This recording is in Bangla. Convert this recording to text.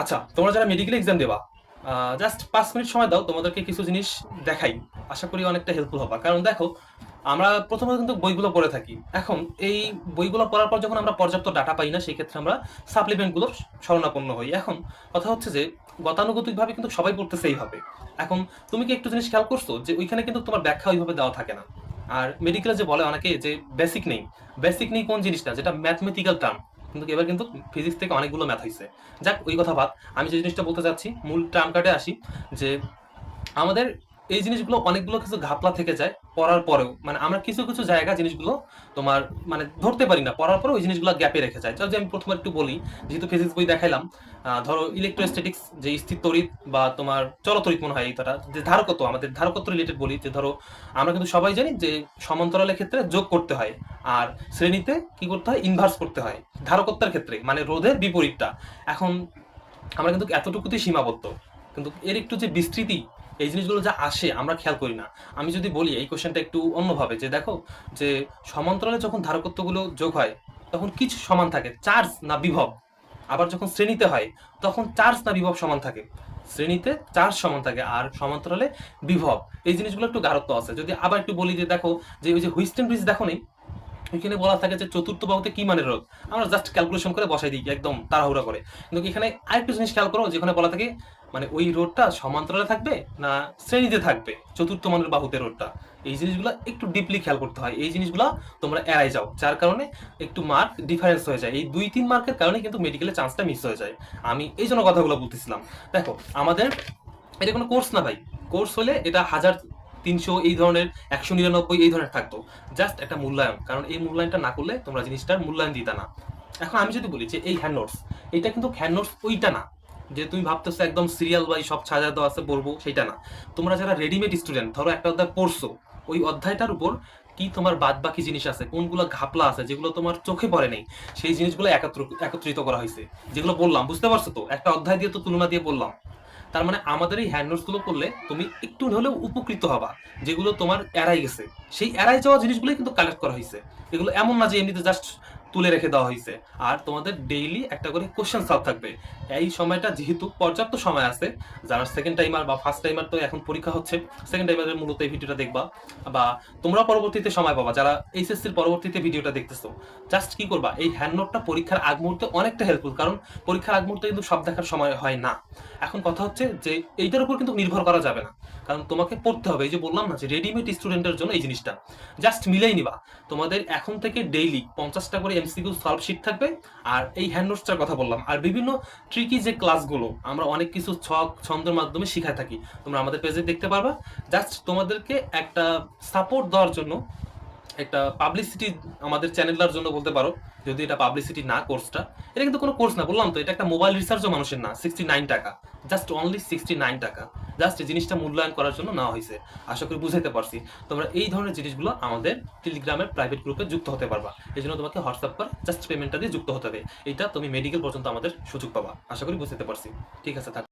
আচ্ছা তোমরা যারা মেডিকেল এক্সাম দেবা জাস্ট পাঁচ মিনিট সময় দাও, তোমাদেরকে কিছু জিনিস দেখাই। আশা করি অনেকটা হেল্পফুল হবে। কারণ দেখো, আমরা প্রথমে কিন্তু বইগুলো পড়ে থাকি। এখন এই বইগুলো পড়ার পর যখন আমরা পর্যাপ্ত ডাটা পাই না সেই ক্ষেত্রে আমরা সাপ্লিমেন্টগুলো শরণাপন্ন হই। এখন কথা হচ্ছে যে, গতানুগতিকভাবে কিন্তু সবাই পড়তেছে এইভাবে এখন তুমি কি একটু জিনিস খেয়াল করছ যে, ওইখানে কিন্তু তোমার ব্যাখ্যা ওইভাবে দেওয়া থাকে না? আর মেডিকেলে যে বলে অনেকে যে বেসিক নেই। বেসিক নেই কোন জিনিসটা? যেটা ম্যাথমেটিক্যাল টার্ম কিন্তু এবার কিন্তু ফিজিক্স থেকে অনেকগুলো ম্যাথ হয়েছে যাক, ওই কথা বাদ। আমি যে জিনিসটা বলতে চাচ্ছি, মূল টার্ম কার্ডে আসি, যে আমাদের এই জিনিসগুলো অনেকগুলো কিছু ঘাপলা থেকে যায়, পড়ার পরেও। মানে আমরা কিছু কিছু জায়গা জিনিসগুলো তোমার মানে ধরতে পারি না, পড়ার পরে ওই জিনিসগুলো গ্যাপে রেখে যায়। যদি আমি প্রথমে একটু বলি, যেহেতু ফিজিক্স বই দেখাইলাম ধরো ইলেকট্রোস্ট্যাটিক্স যে স্থির তড়িৎ বা তোমার চলতড়িৎ মনে হয় এইটা যে ধারকত্ব, আমাদের ধারকত্ব রিলেটেড বলি, যে ধরো আমরা কিন্তু সবাই জানি যে সমান্তরালের ক্ষেত্রে যোগ করতে হয়, আর শ্রেণীতে কি করতে হয়? ইনভার্স করতে হয়, ধারকত্বের ক্ষেত্রে মানে রোধের বিপরীতটা। এখন আমরা কিন্তু এতটুকুতেই সীমাবদ্ধ, কিন্তু এর একটু যে বিস্তৃতি এই জিনিসগুলো যা আসে, আমরা খেয়াল করি না। আমি যদি বলি এই কোশ্চেনটা একটু অন্যভাবে, যে দেখো, যে সমান্তরালে যখন ধারকত্বগুলো যোগ হয়, তখন কিছু সমান থাকে, চার্জ না বিভব। আবার যখন শ্রেণীতে হয়, তখন চার্জ না বিভব সমান থাকে। শ্রেণীতে চার্জ সমান থাকে, আর সমান্তরালে বিভব। এই জিনিসগুলো একটু গারত্ব আছে। যদি আবার একটু বলি যে দেখো, যে ওই যে হুইস্টেন ব্রিজ দেখো নেই ওইখানে বলা থাকে যে চতুর্থ বাহুতে কি মানের রোধ? আমরা জাস্ট ক্যালকুলেশন করে বসাই দিই, একদম তাড়াহুড়া করে। কিন্তু এখানে আরেকটু জিনিস খেয়াল করো, যেখানে বলা থাকে মানে ওই রোডটা সমান্তরালে থাকবে না শ্রেণীতে থাকবে? চতুর্থ মানের বাহুতে রোডটা। এই জিনিসগুলো একটু ডিপলি খেয়াল করতে হয়। এই জিনিসগুলো তোমরা এড়াই যাও। যার কারণে একটু মার্ক ডিফারেন্স হয়ে যায়। এই দুই তিন মার্কের কারণে কিন্তু মেডিকেলের চান্সটা মিস হয়ে যায়। আমি এই জন্য কথাগুলো বলতেছিলাম। দেখো, আমাদের এটা কোনো কোর্স না ভাই। কোর্স হলে এটা হাজার তিনশো এই ধরনের, একশো নিরানব্বই এই ধরনের থাকতো। জাস্ট একটা মূল্যায়ন। কারণ এই মূল্যায়নটা না করলে তোমরা জিনিসটার মূল্যায়ন দিতা না। এখন আমি যদি বলি যে এই হ্যান্ড নোটস এটা কিন্তু হ্যান্ড নোটস ওইটা না। যে তুমি ভাবতেছো একদম সিরিয়াল বাই সব সাজা দেওয়া আছে পড়ব সেটা না। তোমরা যারা রেডিমেড স্টুডেন্ট ধরো একটা অধ্যায় পড়ছো, ওই অধ্যায়টার উপর কি তোমার বাদ বাকি জিনিস আছে, কোনগুলো ঘাপলা আছে, যেগুলো তোমার চোখে পড়ে নেই, সেই জিনিসগুলো একত্র, একত্রিত করা হয়েছে, যেগুলো বললাম, বুঝতে পারছ তো? একটা অধ্যায় দিয়ে তো তুলনা দিয়ে বললাম। তার মানে আমাদের এই হ্যান্ডগুলো করলে তুমি একটু হলেও উপকৃত হবা, যেগুলো তোমার এড়াই গেছে। সেই এড়াই যাওয়া জিনিসগুলোই কিন্তু কালেক্ট করা হয়েছে। এগুলো এমন না যে এমনিতে জাস্ট তুলে রেখে দেওয়া হয়েছে। আর তোমাদের ডেইলি একটা করে কোশ্চেন সলভ থাকবে। এই সময়টা যেহেতু পর্যাপ্ত সময় আছে, যারা সেকেন্ড টাইমার বা ফার্স্ট টাইমার তো এখন পরীক্ষা হচ্ছে সেকেন্ড টাইমারের মূলত এই ভিডিওটা দেখবা। বা তোমরা পরবর্তীতে সময় পাবা, যারা এইচএসসির পরবর্তীতে ভিডিওটা দেখতেছো। জাস্ট কি করবা? এই হ্যান্ড নোটটা পরীক্ষার আগ মুহূর্তে অনেকটা হেল্পফুল কারণ পরীক্ষার আগ মুহূর্তে কিন্তু সব দেখার সময় হয় না। এখন কথা হচ্ছে যে এইটার উপর কিন্তু নির্ভর করা যাবে না। কারণ তোমাকে পড়তে হবে, এই যে বললাম না যে রেডিমেড স্টুডেন্টের জন্য এই জিনিসটা। জাস্ট মিলেই নিবা। তোমাদের এখন থেকে ডেইলি পঞ্চাশটা করে এমসিকিউ সলভ শিট থাকবে আর এই হ্যান্ড নোটসটার কথা বললাম। আর বিভিন্ন ট্রিকি যে ক্লাসগুলো আমরা অনেক কিছু ছক, ছন্দের মাধ্যমে শিখায় থাকি। তোমরা আমাদের পেজে দেখতে পারবা। জাস্ট তোমাদেরকে একটা সাপোর্ট দেওয়ার জন্য, একটা পাবলিসিটি আমাদের চ্যানেলটার জন্য বলতে পারো। যদি এটা পাবলিসিটি না কোর্সটা এটা কিন্তু কোনো কোর্স না, বললাম তো, এটা একটা মোবাইল রিসার্চও মানুষের না সিক্সটি নাইন টাকা জাস্ট অনলি সিক্সটি নাইন টাকা জাস্ট এই জিনিসটা মূল্যায়ন করার জন্য নেওয়া হয়েছে, আশা করি বুঝাইতে পারছি। তোমরা এই ধরনের জিনিসগুলো আমাদের টেলিগ্রামের প্রাইভেট গ্রুপে যুক্ত হতে পারবা, এই জন্য তোমাকে হোয়াটসঅ্যাপ করে জাস্ট পেমেন্টটা দিয়ে যুক্ত হতে হবে, এটা তুমি মেডিকেল পর্যন্ত আমাদের সুযোগ পাবা, আশা করি বুঝতে পারছি, ঠিক আছে